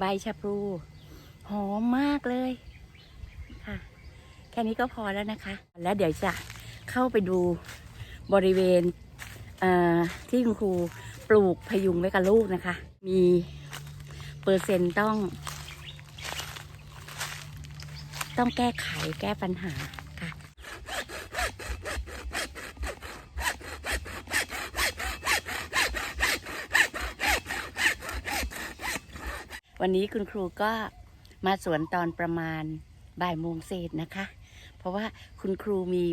ใบชะพลูหอมมากเลยค่ะ แค่นี้ก็พอแล้วนะคะ แล้วเดี๋ยวจะเข้าไปดูบริเวณที่คุณครูปลูกพยุงไว้กับลูกนะคะ มีเปอร์เซ็นต์ต้อง ต้องแก้ไขแก้ปัญหาค่ะ วันนี้คุณครูก็มาสวนตอนประมาณบ่ายโมงเศษนะคะ เพราะว่าคุณครูมี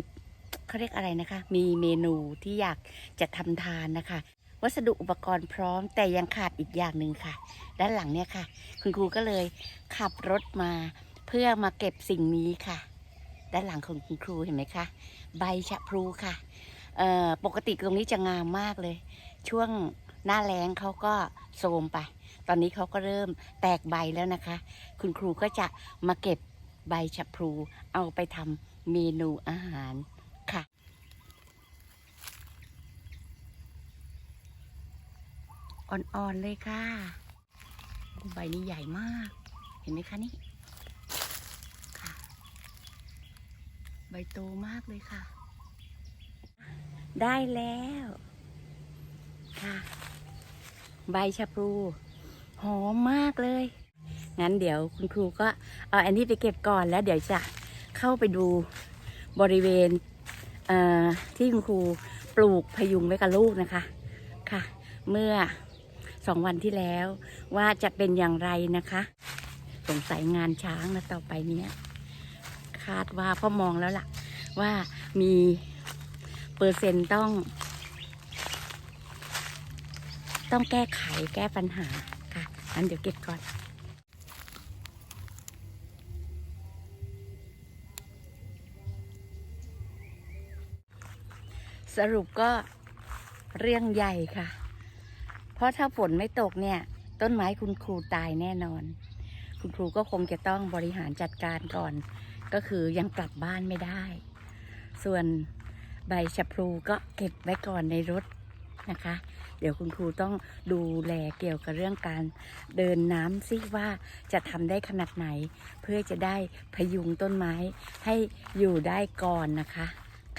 เขาเรียกอะไรนะคะ มีเมนูที่อยากจะทำทานนะคะ วัสดุอุปกรณ์พร้อมแต่ยังขาดอีกอย่างหนึ่งค่ะ ด้านหลังเนี่ยค่ะ คุณครูก็เลยขับรถมาเพื่อมาเก็บสิ่งนี้ค่ะ ด้านหลังของคุณครูเห็นไหมคะ ใบชะพลูค่ะปกติตรงนี้จะงามมากเลย ช่วงหน้าแล้งเขาก็โทรมไป ตอนนี้เขาก็เริ่มแตกใบแล้วนะคะ คุณครูก็จะมาเก็บใบชะพลูเอาไปทำเมนูอาหารค่ะอ่อนๆเลยค่ะ ใบนี้ใหญ่มาก เห็นไหมคะนี่ค่ะ ใบโตมากเลยค่ะ ได้แล้วค่ะ ใบชะพลู หอมมากเลย งั้นเดี๋ยวคุณครูก็เอาอันนี้ไปเก็บก่อนแล้วเดี๋ยวจะเข้าไปดูบริเวณเที่คุณครูปลูกพยุงไว้กับลูกนะคะค่ะ เมื่อสองวันที่แล้วว่าจะเป็นอย่างไรนะคะสงสัยงานช้างนะต่อไปเนี้ยคาดว่าพ่อมองแล้วล่ะ ว่ามีเปอร์เซ็นต์ต้อง ต้องแก้ไขแก้ปัญหา งั้นเดี๋ยวเก็บก่อนสรุปก็เรื่องใหญ่ค่ะ เพราะถ้าฝนไม่ตกเนี่ย ต้นไม้คุณครูตายแน่นอน คุณครูก็คงจะต้องบริหารจัดการก่อน ก็คือยังกลับบ้านไม่ได้ ส่วนใบชะพลูก็เก็บไว้ก่อนในรถ นะคะ เดี๋ยวคุณครูต้องดูแลเกี่ยวกับเรื่องการเดินน้ำซิว่าจะทำได้ขนาดไหน เพื่อจะได้พยุงต้นไม้ให้อยู่ได้ก่อนนะคะ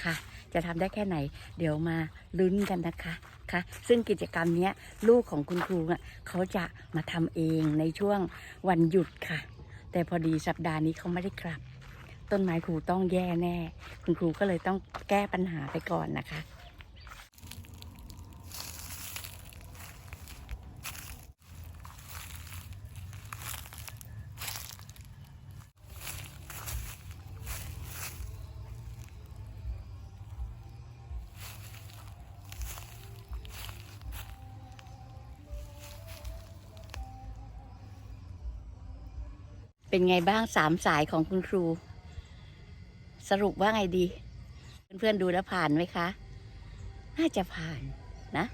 ค่ะ จะทำได้แค่ไหน เดี๋ยวมาลุ้นกันนะคะค่ะซึ่งกิจกรรมนี้ลูกของคุณครูเขาจะมาทำเองในช่วงวันหยุดค่ะ แต่พอดีสัปดาห์นี้เขาไม่ได้กลับ ต้นไม้ครูต้องแย่แน่ คุณครูก็เลยต้องแก้ปัญหาไปก่อนนะคะ เป็นไงบ้างสามสายของคุณครู สรุปว่าไงดี เพื่อนๆดูแล้วผ่านไหมคะ น่าจะผ่านนะ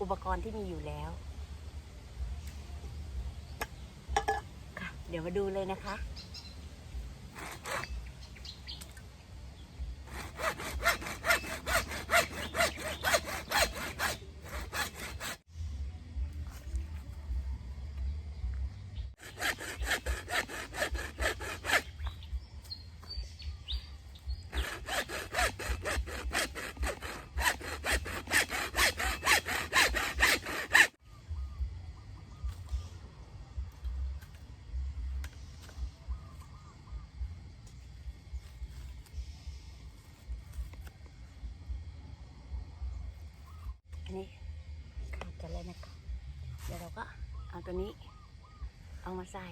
อุปกรณ์ที่มีอยู่แล้วค่ะเดี๋ยวมาดูเลยนะคะ อันนี้ขาดกันเลยนะคะ เดี๋ยวเราก็เอาตัวนี้ เอามาใส่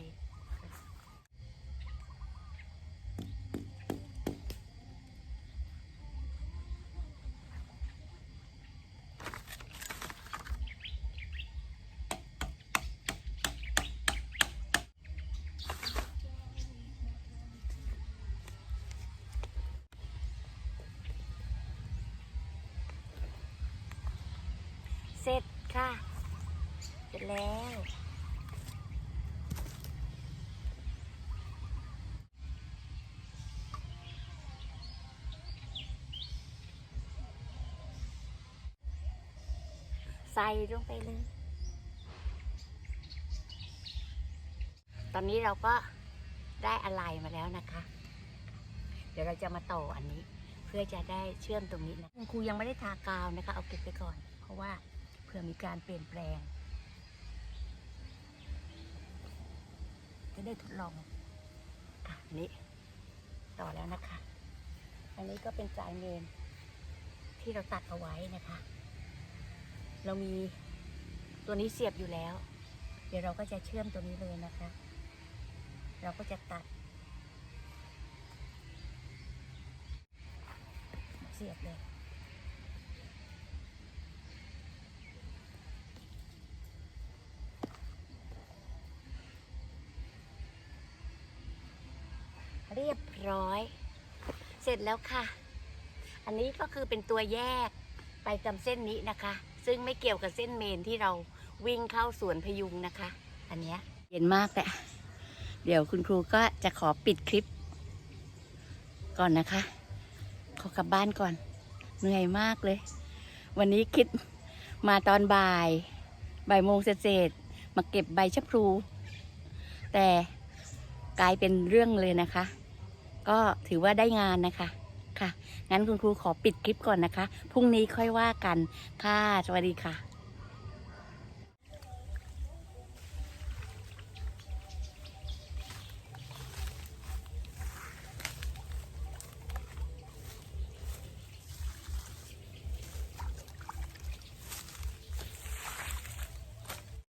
เสร็จค่ะ ร็จแล้ว ใส่ลงไปเลย ตอนนี้เราก็ได้อะไรมาแล้วนะคะ เดี๋ยวเราจะมาต่ออันนี้ เพื่อจะได้เชื่อมตรงนี้นะคุณครูยังไม่ได้ทากาวนะคะ เอาเก็บไปก่อน เพราะว่าเผื่อมีการเปลี่ยนแปลง จะ ได้ทดลองอะอันนี้ต่อแล้วนะคะ อันนี้ก็เป็นสายเมนที่เราตัดเอาไว้นะคะ เรามีตัวนี้เสียบอยู่แล้ว เดี๋ยวเราก็จะเชื่อมตัวนี้เลยนะคะ เราก็จะตัด เสียบเลย เรียบร้อย เสร็จแล้วค่ะ อันนี้ก็คือเป็นตัวแยกไปตามเส้นนี้นะคะ ซึ่งไม่เกี่ยวกับเส้นเมนที่เราวิ่งเข้าสวนพยุงนะคะ อันเนี้ยเย็นมากแหละเดี๋ยวคุณครูก็จะขอปิดคลิป ก่อนนะคะ ขอกลับบ้านก่อน เหนื่อยมากเลย วันนี้คิดมาตอนบ่าย บ่ายโมงเศษมาเก็บใบชะพลู แต่กลายเป็นเรื่องเลยนะคะ ก็ถือว่าได้งานนะคะค่ะ งั้นคุณครูขอปิดคลิปก่อนนะคะ พรุ่งนี้ค่อยว่ากัน ค่ะ สวัสดีค่ะ